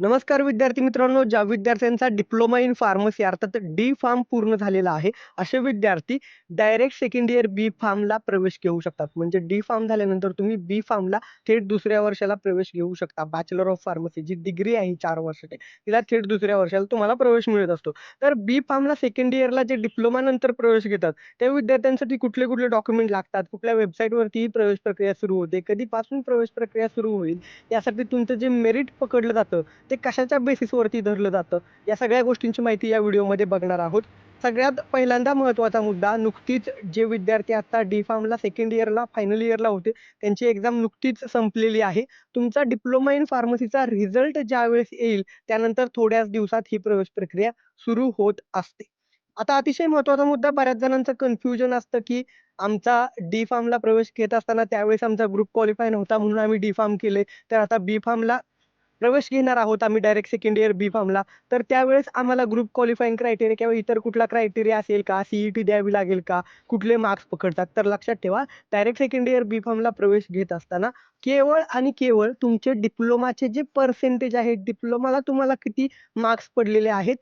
नमस्कार विद्यार्थी मित्रांनो ज्या विद्यार्थ्यांचा डिप्लोमा इन फार्मसी अर्थात डी फार्म पूर्ण झालेला आहे असे विद्यार्थी डायरेक्ट सेकंड इयर बी फार्मला प्रवेश घेऊ शकतात. म्हणजे डी फार्म झाल्यानंतर तुम्ही बी फार्मला थेट दुसऱ्या वर्षाला प्रवेश घेऊ शकता. बॅचलर ऑफ फार्मसी जी डिग्री आहे चार वर्षाची तिला थेट दुसऱ्या वर्षाला तुम्हाला प्रवेश मिळत असतो. तर बी फार्मला सेकंड इयरला जे डिप्लोमा नंतर प्रवेश घेतात त्या विद्यार्थ्यांसाठी कुठले कुठले डॉक्युमेंट लागतात कुठल्या वेबसाईटवरती ही प्रवेश प्रक्रिया सुरू होते कधीपासून प्रवेश प्रक्रिया सुरू होईल यासाठी तुमचं जे मेरिट पकडलं जातं ते कशाच्या बेसिसवरती धरलं जातं? या सगळ्या गोष्टींची माहिती या व्हिडिओमध्ये बघणार आहोत. सगळ्यात पहिल्यांदा महत्त्वाचा मुद्दा नुकतीच जे विद्यार्थी आता डी फार्मला सेकंड इयरला फायनल इयरला होते त्यांची एक्झाम नुकतीच संपलेली आहे. तुमचा डिप्लोमा इन फार्मसीचा रिझल्ट ज्यावेळेस येईल त्यानंतर थोड्याच दिवसात ही प्रवेश प्रक्रिया सुरू होत असते. आता अतिशय महत्त्वाचा मुद्दा बऱ्याच जणांचं कन्फ्युजन असतं की आमचा डी फार्मला प्रवेश घेत असताना त्यावेळेस आमचा ग्रुप क्वालिफाय नव्हता म्हणून आम्ही डी फार्म केले तर आता बी फार्मला प्रवेश घेणार आहोत आम्ही डायरेक्ट सेकंड इयर बी फार्मला तर त्यावेळेस आम्हाला ग्रुप क्वालिफाईंग क्रायटेरिया किंवा इतर कुठला क्रायटेरिया असेल का? सीईटी द्यावी लागेल का? कुठले मार्क्स पकडतात? तर लक्षात ठेवा डायरेक्ट सेकंड इयर बी फार्मला प्रवेश घेत असताना केवळ आणि केवळ तुमचे डिप्लोमाचे जे पर्सेंटेज आहेत डिप्लोमाला तुम्हाला किती मार्क्स पडलेले आहेत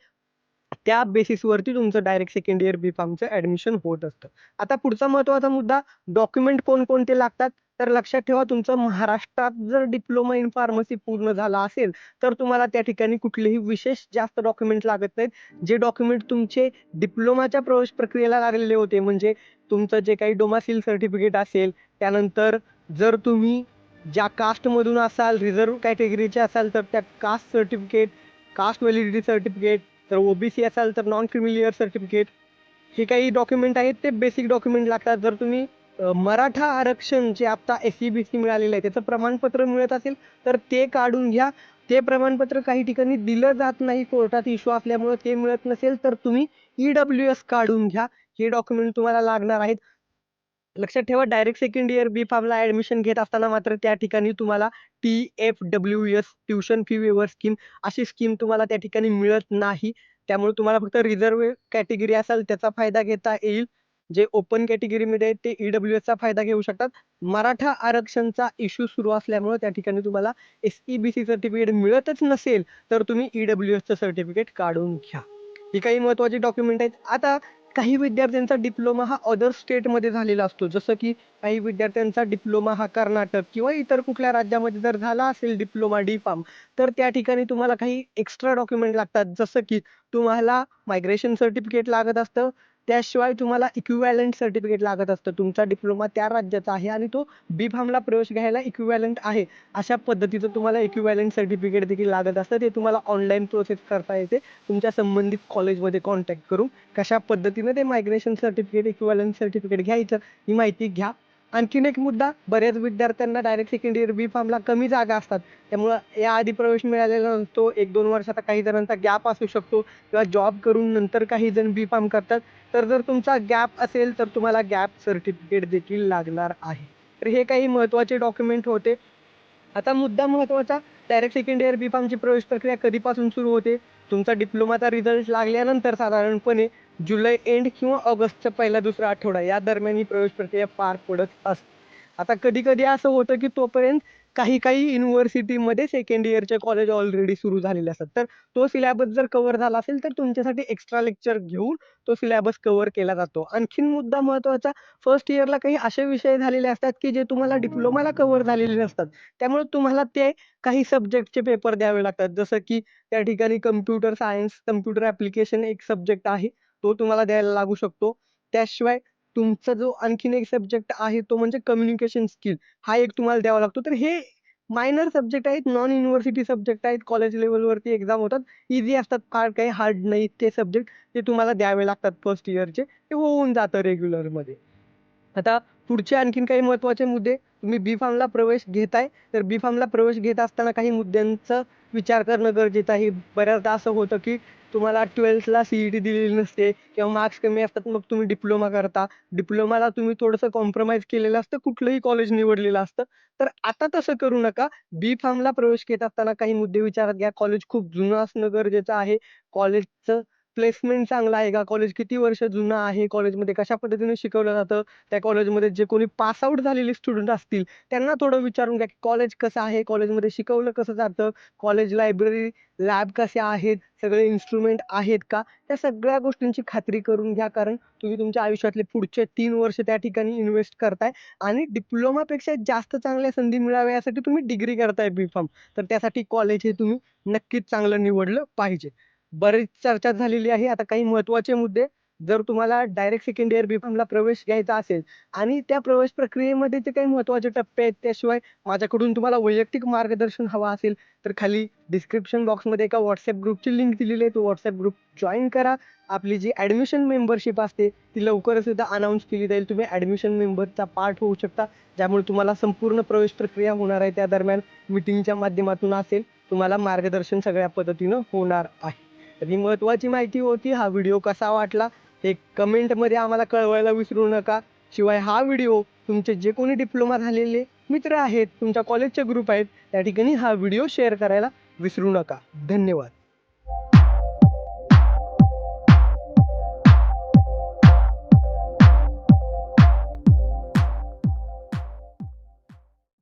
त्या बेसिसवरती तुमचं डायरेक्ट सेकंड इयर बी फार्मचं ऍडमिशन होत असतं. आता पुढचा महत्त्वाचा मुद्दा डॉक्युमेंट कोणकोणते लागतात? तर लक्षात ठेवा तुमचं महाराष्ट्रात जर डिप्लोमा इन फार्मसी पूर्ण झाला असेल तर तुम्हाला त्या ठिकाणी कुठलेही विशेष जास्त डॉक्युमेंट लागत नाहीत. जे डॉक्युमेंट तुमचे डिप्लोमाच्या प्रवेश प्रक्रियेला लागलेले होते म्हणजे तुमचं जे काही डोमासिल सर्टिफिकेट असेल त्यानंतर जर तुम्ही ज्या कास्टमधून असाल रिझर्व्ह कॅटेगरीचे असाल तर त्या caste certificate caste validity certificate तर ओबीसी असाल तर नॉन क्रिमिलियर सर्टिफिकेट हे काही डॉक्युमेंट आहेत ते बेसिक डॉक्युमेंट लागतात. जर तुम्ही मराठा आरक्षण जे आता एस सी बी सी मिळालेलं आहे त्याचं प्रमाणपत्र मिळत असेल तर ते काढून घ्या. ते प्रमाणपत्र काही ठिकाणी दिलं जात नाही कोर्टात इश्यू असल्यामुळं ते मिळत नसेल तर तुम्ही ई डब्ल्यू एस काढून घ्या. हे डॉक्युमेंट तुम्हाला लागणार आहेत. लक्षात ठेवा डायरेक्ट सेकंड इयर बी फार्मला ऍडमिशन घेत असताना मात्र त्या ठिकाणी तुम्हाला T F W S tuition fee waiver scheme अशी स्कीम तुम्हाला त्या ठिकाणी मिळत नाही. त्यामुळे तुम्हाला फक्त रिझर्व कॅटेगरी असेल त्याचा फायदा घेता येईल. जे ओपन कॅटेगरीमध्ये आहेत ते ईडब्ल्यू एसचा फायदा घेऊ शकतात. मराठा आरक्षणचा इश्यू सुरू असल्यामुळे त्या ठिकाणी तुम्हाला S E B C certificate मिळतच नसेल तर तुम्ही ईडब्ल्यू एसचं सर्टिफिकेट काढून घ्या. ही काही महत्वाची डॉक्युमेंट आहेत. आता काही विद्यार्थ्यांचा डिप्लोमा हा अदर स्टेटमध्ये झालेला असतो. जसं की काही विद्यार्थ्यांचा डिप्लोमा हा कर्नाटक किंवा इतर कुठल्या राज्यामध्ये जर झाला असेल डिप्लोमा डी फार्म तर त्या ठिकाणी तुम्हाला काही एक्स्ट्रा डॉक्युमेंट लागतात. जसं की तुम्हाला मायग्रेशन सर्टिफिकेट लागत असतं. त्याशिवाय तुम्हाला इक्विवॅलंट सर्टिफिकेट लागत असतं. तुमचा डिप्लोमा त्या राज्याचा आहे आणि तो बी फार्मला प्रवेश घ्यायला इक्विवॅलंट आहे. अशा पद्धतीचं तुम्हाला इक्विवॅलंट सर्टिफिकेट देखील लागत असतं. ते तुम्हाला ऑनलाईन प्रोसेस करता येते. तुमच्या संबंधित कॉलेजमध्ये कॉन्टॅक्ट करून कशा पद्धतीने ते मायग्रेशन सर्टिफिकेट इक्विवॅलंट सर्टिफिकेट घ्यायचं ही माहिती घ्या. आणखीन एक मुद्दा बऱ्याच विद्यार्थ्यांना डायरेक्ट सेकंड इयर बी फार्मला कमी जागा असतात. त्यामुळं या आधी प्रवेश मिळालेला नसतो. एक दोन वर्षाचा काही जणांचा गॅप असू शकतो किंवा जॉब करून नंतर काही जण बी फार्म करतात. तर जर तुमचा गॅप असेल तर तुम्हाला गॅप सर्टिफिकेट देखील लागणार आहे. तर हे काही महत्त्वाचे डॉक्युमेंट होते. आता मुद्दा महत्त्वाचा डायरेक्ट सेकंड इयर बी फार्मची प्रवेश प्रक्रिया कधीपासून सुरू होते? तुमचा डिप्लोमाचा रिझल्ट लागल्यानंतर साधारणपणे जुलै एंड किंवा ऑगस्टचा पहिला दुसरा आठवडा या दरम्यान ही प्रवेश प्रक्रिया पार पडत असते. आता कधी कधी असं होतं की तोपर्यंत काही काही युनिव्हर्सिटीमध्ये सेकंड इयरचे कॉलेज ऑलरेडी सुरू झालेले असतात. तर तो सिलॅबस जर कव्हर झाला असेल तर तुमच्यासाठी एक्स्ट्रा लेक्चर घेऊन तो सिलॅबस कव्हर केला जातो. आणखीन मुद्दा महत्त्वाचा फर्स्ट इयरला काही असे विषय झालेले असतात की जे तुम्हाला डिप्लोमाला कव्हर झालेले नसतात. त्यामुळे तुम्हाला ते काही सब्जेक्टचे पेपर द्यावे लागतात. जसं की त्या ठिकाणी कम्प्युटर सायन्स कम्प्युटर ऍप्लिकेशन एक सब्जेक्ट आहे तो तुम्हाला द्यायला लागू शकतो. त्याशिवाय तुमचा जो आणखीन एक सब्जेक्ट आहे तो म्हणजे कम्युनिकेशन स्किल हा एक तुम्हाला द्यावा लागतो. तर हे मायनर सब्जेक्ट आहेत नॉन युनिव्हर्सिटी सब्जेक्ट आहेत कॉलेज लेवलवरती एक्झाम होतात. इझी असतात फार काही हार्ड नाही. ते सब्जेक्ट ते तुम्हाला द्यावे लागतात फर्स्ट इयरचे ते होऊन जातं रेग्युलरमध्ये आता पुढचे आणखीन काही महत्त्वाचे मुद्दे. तुम्ही बी फार्मला प्रवेश घेताय तर बी फार्मला प्रवेश घेत असताना काही मुद्द्यांचा विचार करणं गरजेचं आहे. बऱ्याचदा असं होतं की तुम्हाला ट्वेल्थला सी ई टी दिलेली नसते किंवा मार्क्स कमी असतात मग तुम्ही डिप्लोमा करता. डिप्लोमाला तुम्ही थोडंसं कॉम्प्रोमाइज केलेलं असतं कुठलंही कॉलेज निवडलेलं असतं. तर आता तसं करू नका. बी फार्मला प्रवेश घेत असताना काही मुद्दे विचारात घ्या. कॉलेज खूप जुनं असणं गरजेचं आहे. कॉलेजचं प्लेसमेंट चांगलं आहे का? कॉलेज किती वर्ष जुनं आहे? कॉलेजमध्ये कशा पद्धतीने शिकवलं जातं? त्या कॉलेजमध्ये जे कोणी पास आउट झालेले स्टुडंट असतील, त्यांना थोडं विचारून घ्या, की कॉलेज कसं आहे? कॉलेजमध्ये शिकवलं कसं जातं? कॉलेज लायब्ररी, लॅब कसे आहेत? सगळे इन्स्ट्रुमेंट आहेत का? त्या सगळ्या गोष्टींची खात्री करून घ्या. कारण तुम्ही तुमच्या आयुष्यातले पुढचे तीन वर्ष त्या ठिकाणी इन्व्हेस्ट करताय आणि डिप्लोमापेक्षा जास्त चांगल्या संधी मिळाव्या यासाठी तुम्ही डिग्री करताय बी फॉर्म तर त्यासाठी कॉलेज हे तुम्ही नक्कीच चांगलं निवडलं पाहिजे. बरीच चर्चा झालेली आहे. आता काही महत्त्वाचे मुद्दे. जर तुम्हाला डायरेक्ट सेकंड इयर बी-फार्मला प्रवेश घ्यायचा असेल आणि त्या प्रवेश प्रक्रियेमध्ये जे काही महत्त्वाचे टप्पे आहेत, त्याशिवाय माझ्याकडून तुम्हाला वैयक्तिक मार्गदर्शन हवं असेल, तर खाली डिस्क्रिप्शन बॉक्समध्ये एका व्हॉट्सअप ग्रुपची लिंक दिलेली आहे. तो व्हॉट्सअप ग्रुप जॉईन करा. आपली जी ॲडमिशन मेंबरशिप असते, ती लवकरच सुद्धा अनाऊन्स केली जाईल. तुम्ही ॲडमिशन मेंबरचा पार्ट होऊ शकता. ज्यामुळे तुम्हाला संपूर्ण प्रवेश प्रक्रिया होणार आहे. त्या दरम्यान मीटिंगच्या माध्यमातून असेल, तुम्हाला मार्गदर्शन सगळ्या पद्धतीनं होणार आहे. तर ही महत्त्वाची माहिती होती. हा व्हिडिओ कसा वाटला? हे कमेंटमध्ये आम्हाला कळवायला विसरू नका. शिवाय हा व्हिडिओ तुमचे जे कोणी डिप्लोमा झालेले मित्र आहेत, तुमच्या कॉलेजचे ग्रुप आहेत, त्या ठिकाणी हा व्हिडिओ शेअर करायला विसरू नका. धन्यवाद.